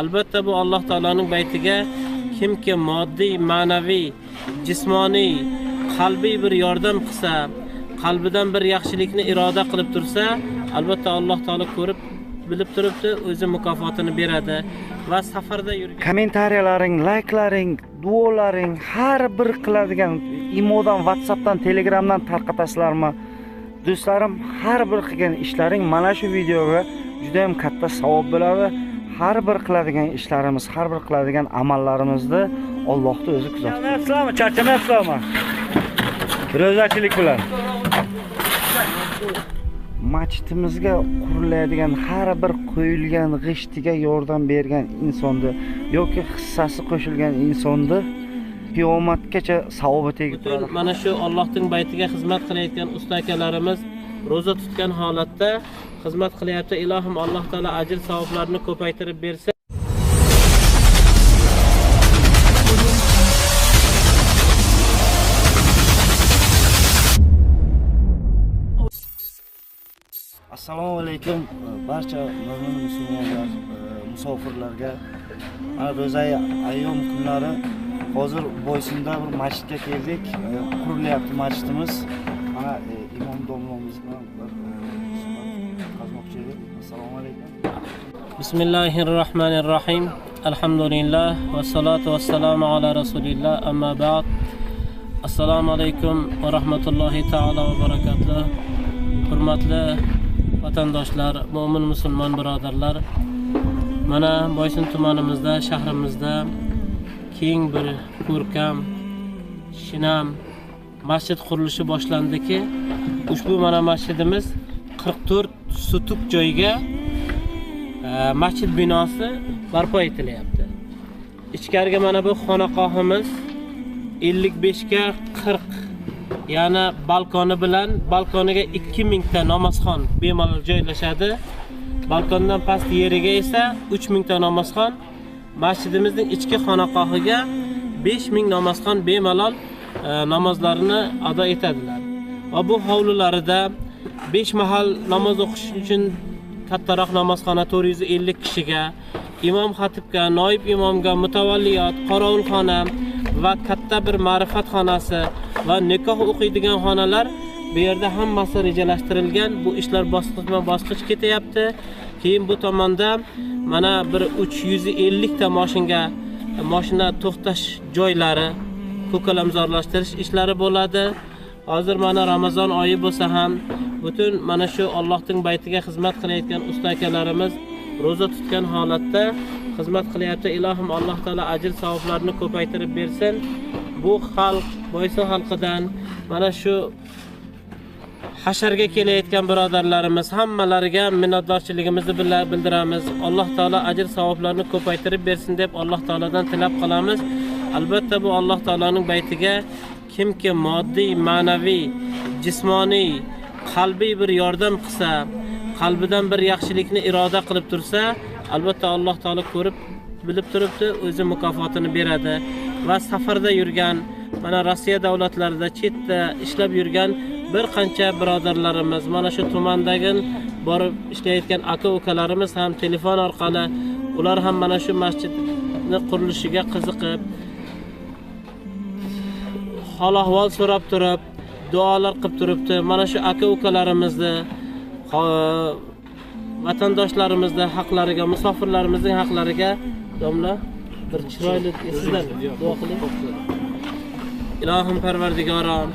albatta bu alloh taoloning baytiga kimki moddiy ma'naviy jismoniy qalbiy bir yordam qilsa qalbidan bir yaxshilikni iroda qilib tursa albatta alloh taolo ko'rib bilib turibdi o'zi mukofotini beradi va safarda yurgan kommentariyalaring layklaring duolaring har bir qiladigan imodan whatsappdan telegramdan tarqatasizlarmi? Do'stlarim har bir qilgan ishlaring mana shu videoga juda ham katta savob bo'ladi. Har bir qiladigan ishlarimiz har bir qiladigan amallarimizni Allohni o'zi kuzatadi charchamayapsizlarmi ro'zachilik bilan. Masjidimizga quriladigan har bir qo'yilgan g'ishtiga yordam bergan insonni yoki hissasi qo'shilgan insonni qiyomatgacha savobi tegib turadi. mana shu Allohning baytiga xizmat qilayotgan usta akalarimiz ro'za tutgan holatda xizmat qilyapti. Ilohim alloh taolo ajr savoblarini ko'paytirib bersin. Assalomu alaykum. Barcha mo'min musulmonlar e, musofirlarga mana ro'za ayyom kunlari. Hozir boysunda bir masjidga keldik. E, qurilyapti masjidimiz. Mana e, imom domlamiz bilan bir e, suhbat qazmoqchi edik assalomu alaykum bismillahi rohmanir rohim alhamdulillah vassalotu vassalamu ala rasulillah amma ba'd. Assalomu alaykum va rahmatullohi taolo va barakatuh hurmatli vatandoshlar mo'min musulmon birodarlar mana boysun tumanimizda shahrimizda keng bir ko'rkam shinam masjid qurilishi boshlandiki ushbu mana masjidimiz 44 sutuk joyga e, masjid binosi barpo etilyapti. Ichkariga mana bu xonaqohimiz 55 ga 40 ya'ni balkoni bilan balkoniga 2000 ta namozxon bemalol joylashadi. Balkondan past yeriga esa 3000 ta namozxon masjidimizning ichki xonaqohiga 5000 namozxon bemalol E, namozlarini ado etadilar. Va bu hovlilarida 5 mahal namoz o'qish uchun kattaroq namozxona 450 kishiga imom xatibga noib imomga mutavalliyot qorovulxona va katta bir ma'rifat xonasi va nikoh o'qiydigan xonalar bu yerda hammasi rejalashtirilgan. Bu ishlar bosqichma bosqich ketyapti. Keyin bu tomonda mana bir 350 ta mashinaga mashina to'xtash joylari ko'kalamzorlashtirish ishlari bo'ladi. Hozir mana ramazon oyi bo'lsa ham butun mana shu Allohning baytiga xizmat qilayotgan usta akalarimiz ro'za tutgan holatda xizmat qilyapti. Ilohim alloh taolo ajr savoblarini ko'paytirib bersin. Bu xalq boysun xalqidan mana shu hasharga kelayotgan birodarlarimiz hammalariga minnatdorchiligimizni bildiramiz. Alloh taolo ajr savoblarni ko'paytirib bersin deb alloh taolodan tilab qolamiz. Albatta bu alloh taoloning baytiga kimki moddiy ma'naviy jismoniy qalbiy bir yordam qilsa qalbidan bir yaxshilikni iroda qilib tursa albatta alloh taolo ko'rib bilib turibdi o'zi mukofotini beradi. Va safarda yurgan mana rossiya davlatlarida chetda ishlab yurgan bir qancha birodarlarimiz mana shu tumandagi borib ishlayotgan aka ukalarimiz ham telefon orqali ular ham mana shu masjidni qurilishiga qiziqib hol ahvol so'rab turib duolar qilib turibdi. Mana shu aka ukalarimizni vatandoshlarimizni haqlariga musofirlarimizning haqlariga domla bir chiroyli sizlar duo qiling. Ilohim parvardigorom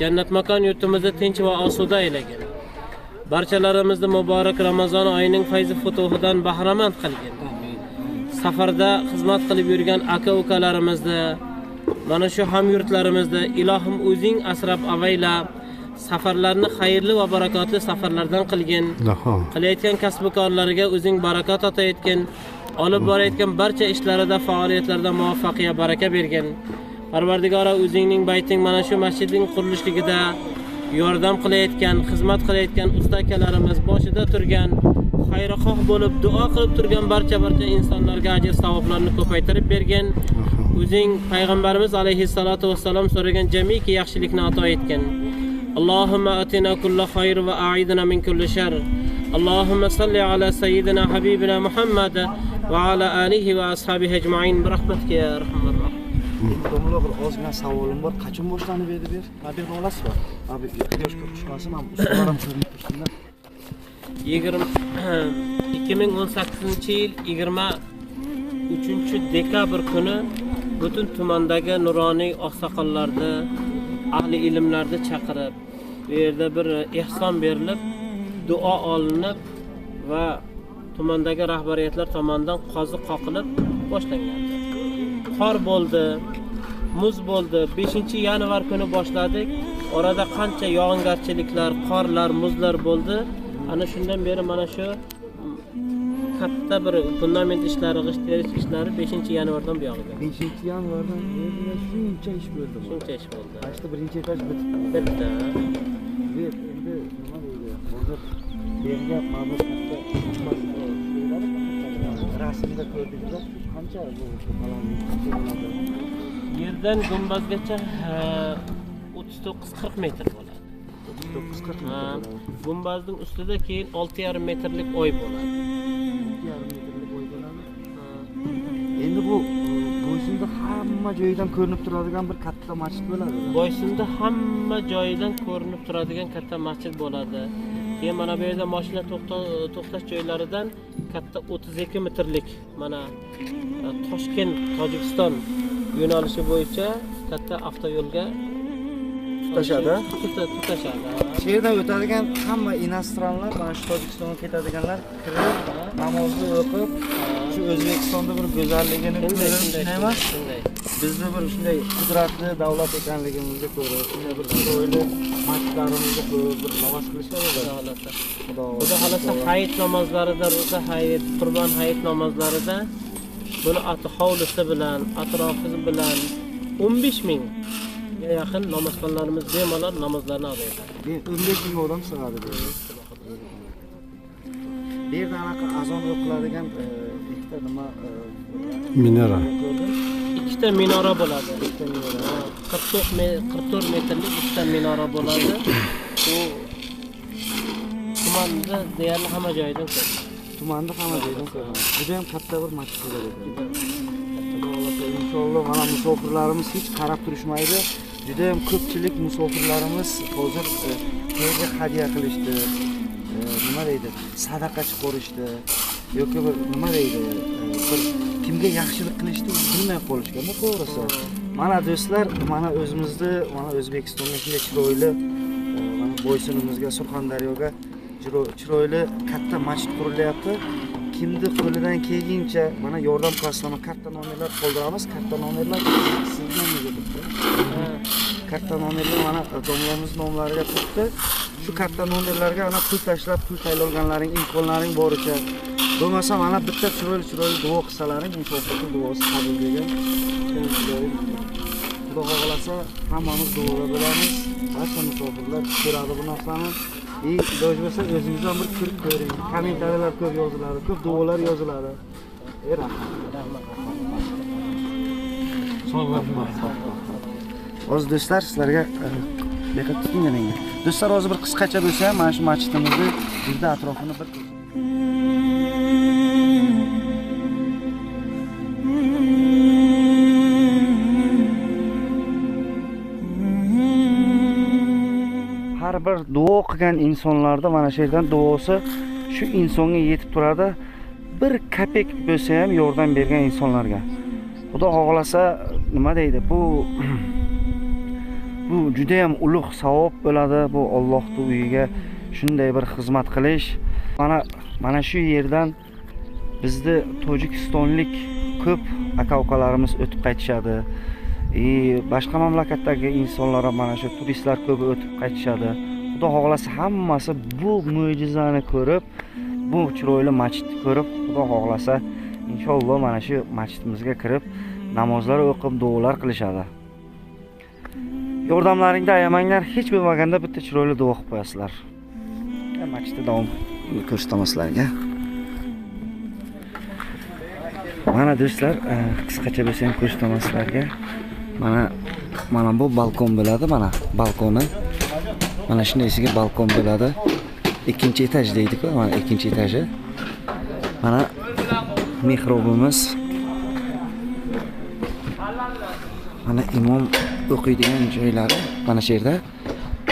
jannat makon yurtimizni tinch va osuda aylagin. Barchalarimizni muborak ramazon oyining fayzi futuhidan bahramand qilgin. Safarda xizmat qilib yurgan aka ukalarimizni mana shu hamyurtlarimizni ilohim o'zing asrab avayla safarlarni xayrli va barakotli safarlardan qilgin. Qilayotgan kasb korlariga o'zing barakot ato etgin. Olib borayotgan barcha ishlarida faoliyatlarida muvaffaqiyat baraka bergin. Parvardigora o'zingning bayting mana shu masjidning qurilishligida yordam qilayotgan xizmat qilayotgan usta akalarimiz boshida turgan xayrixoh bo'lib duo qilib turgan barcha barcha insonlarga ajr savoblarni ko'paytirib bergin o'zing payg'ambarimiz alayhissalotu vassalom so'ragan jamiki yaxshilikni ato etgin اللهم اتنا كل خير واعذنا من كل شر اللهم صل على سيدنا حبيبنا محمد وعلى آله وأصحابه أجمعين برحمتك يا أرحم الراحمين domla bir ozgina savolim bor qachon boshlanib edi bu nabih olasizmi abi quyoshga tushmasin ham ustalar ham ko'rinib tursinlar yigirma ikki ming o'n sakkizinchi yil yigirma uchinchi dekabr kuni butun tumandagi nuroniy oqsoqollarni ahli ilmlarni chaqirib bu yerda bir ehson berilib duo olinib va tumandagi rahbariyatlar tomonidan qozi qoqilib boshlangan. Qor bo'ldi muz bo'ldi 5 yanvar kuni boshladik. Orada qancha yog'ingarchiliklar qorlar muzlar bo'ldi. Ana shundan beri mana shu mm, katta bir fundament ishlari g'isht terish ishlari 5 yanvardan buyog'iga 5 yanvardan shuncha ish bo'ldi shuncha ish bo'ldi. Mana birinchi etaj bitib bitta. Bu yer endi nima deydi? Hozir yerga mabus rasmda ko'rdingizlar qancha bu balandlik yerdan gumbazgacha e, 39-40 metr bo'ladi to'qqiz qirq Ha, gumbazning ustida keyin 6,5 metrlik oy bo'ladi yarim metrlik bo'y bo'ladi endi bu bo'ysunda hamma joyidan ko'rinib turadigan bir katta masjid bo'ladi. Boysunda hamma joyidan ko'rinib turadigan katta masjid bo'ladi. Keyin mana bu yerda mashina to'xta- to'xtash joylaridan katta 32 metrlik mana e, toshkent tojikiston yo'nalishi bo'yicha katta avtoyo'lga Tutashadi? Tuta- tutashadi. Shu yerdan o'tadigan hamma iностранlar mana shu tojikistonga ketadiganlar kirib namozni o'qib shu o'zbekistonda bir go'zalligini ko'rib shunday emas bizni bir shunday qudratli davlat ekanligimizni ko'rib shunday bir chiroyli masjidlarimizni ko'rib bir havas qilishadi xudo xohlasa. Xudo xohlasa. hayit namozlarida ro'za hayit qurbon hayit namozlarida buni hovlisi bilan atrofi bilan 15 mingga yaqin namozxonlarimiz bemalol namozlarni ado etadi Men 15 ming odam sig'adi bu yerga. bu yerda anaqa azon o'qiladigan e, ikkita nima e, Minora. ko'rdim ikkita minora bo'ladi ikkita minora 44 me- 44 metrlik ikkita minora bo'ladi u tumanda deyarli hamma joyidan ko'radi tumanda hamma joydan ko'raman juda ham katta bir masjid bo'ladi Xudo xohlasa, inshaalloh mana musofirlarimiz hech qarab turishmaydi juda ham ko'pchilik musofirlarimiz hozir e, to'yga hadya qilishdi e, nima deydi sadaqachi ko'rishdi yoki bir nima deydi e, bir kimga yaxshilik qilishni bilmay qolishganda to'g'risi. Mana do'stlar mana o'zimizni mana o'zbekistonga shunday chiroyli e, mana boysunimizga surxondaryoga chiroyli katta masjid qurilyapti. Kimni qo'lidan kelguncha mana yordam qilasizlar katta nomerlar qoldiramiz. Katta nomerlar sizni nomingizga turibdi? Ha, katta nomerlar mana domlamiz nomlariga turibdi. Shu katta nomerlarga mana pul tashlab pul tayyorlaganlaring imkonlaring boricha. Bo'lmasa mana bitta chiroyli chiroyli duo qilsalaring inshaalloh duosi qabul degan xudo xohlasa hammamiz duoga bo'lamiz. Barcha musofirlar ko'radi bu narsani и iloji bo'lsa o'zingiz ham bir ko'rib ko'ring. Kommentariyalar ko'p yoziladi ko'p duolar yoziladi. Ey rahmat hozir do'stlar sizlarga e, beqad tutinglar do'stlar hozir bir qisqacha bo'lsa mana shu masjidimizni juda atrofini bir bir duo qilgan insonlarda mana shu yerdan duosi shu insonga yetib turadi. Bir kopek bo'lsa ham yordam bergan insonlarga. Xudo xohlasa nima deydi bu bu juda yam ulug' savob bo'ladi. Bu ollohni uyiga shunday bir xizmat qilish. Mana mana shu yerdan bizni tojikistonlik ko'p aka ukalarimiz o'tib qaytishadi. И boshqa mamlakatdagi insonlar ham mana shu turistlar ko'p o'tib qaytishadi. Xudo xohlasa hammasi bu mo'jizani ko'rib bu chiroyli masjidni ko'rib xudo xohlasa inshaalloh mana shu masjidimizga kirib namozlar o'qib duolar qilishadi. Yordamlaringni ayamanglar hech bo'lmaganda bitta chiroyli duo qilib qo'yasizlar. Masjidni davom ko'rsataman sizlarga mana do'stlar eh, qisqacha bo'lsa ham ko'rsataman sizlarga mana mana bu balkon bo'ladi mana balkoni mana shundaysiga balkon bo'ladi ikkinchi etaj deydiku mana ikkinchi etaji. Mana mehrobimiz. Mana imom o'qiydigan joylari mana shu yerda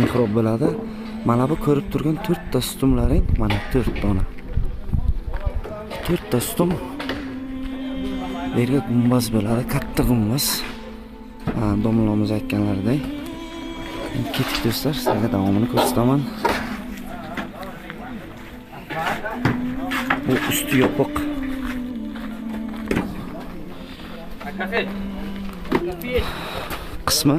mehrob bo'ladi. Mana bu ko'rib turgan to'rtta stumlaring, mana to'rt dona. to'rtta stum. Bu yerga gumbaz bo'ladi, katta gumbaz. Ha, domlamiz aytganlaridek. Endi do'stlar, sizlarga davomini ko'rsataman. Bu usti yopiq. qismi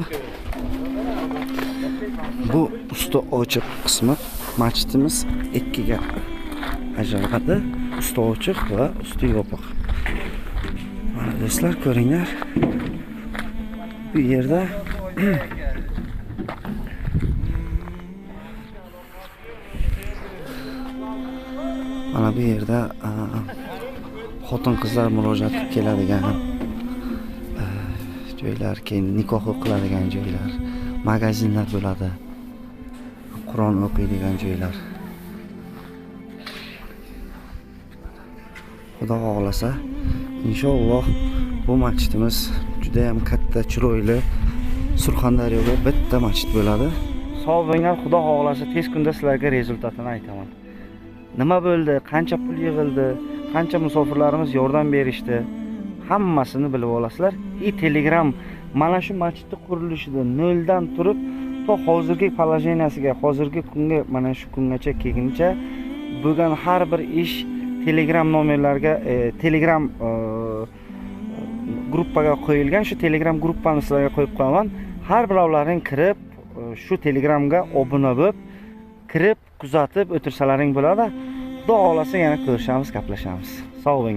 bu usti ochiq qismi masjidimiz ikkiga ajraladi usti ochiq va usti yopiq mana do'stlar ko'ringlar bu yerda mana bu yerda a, xotin qizlar murojaat qilib keladigan joylar, keyin nikoh o'qiladigan joylar, magazinlar bo'ladi. Qur'on o'qiydigan joylar. Xudo xohlasa, inshaalloh bu masjidimiz juda ham katta, chiroyli surxondaryoda bitta masjid bo'ladi. Sog' bo'linglar, Xudo xohlasa tez kunda sizlarga rezultatini aytaman. Nima bo'ldi, qancha pul yig'ildi, qancha musofirlarimiz yordam berishdi, hammasini bilib olasizlar. И Telegram mana shu masjidni qurilishida noldan turib to hozirgi положениясiga, hozirgi kunga mana shu kungacha kelguncha bo'lgan har bir ish Telegram nomerlarga, e, Telegram e, gruppaga qo'yilgan. Shu Telegram gruppani sizlarga qo'yib qo'yaman. Har birovlaring kirib, e, shu Telegramga obuna bo'lib, kirib kuzatib o'tirsalaring bo'ladi. Xudo xolasa yana ko'rishamiz, gaplashamiz. Sog' bo'ling.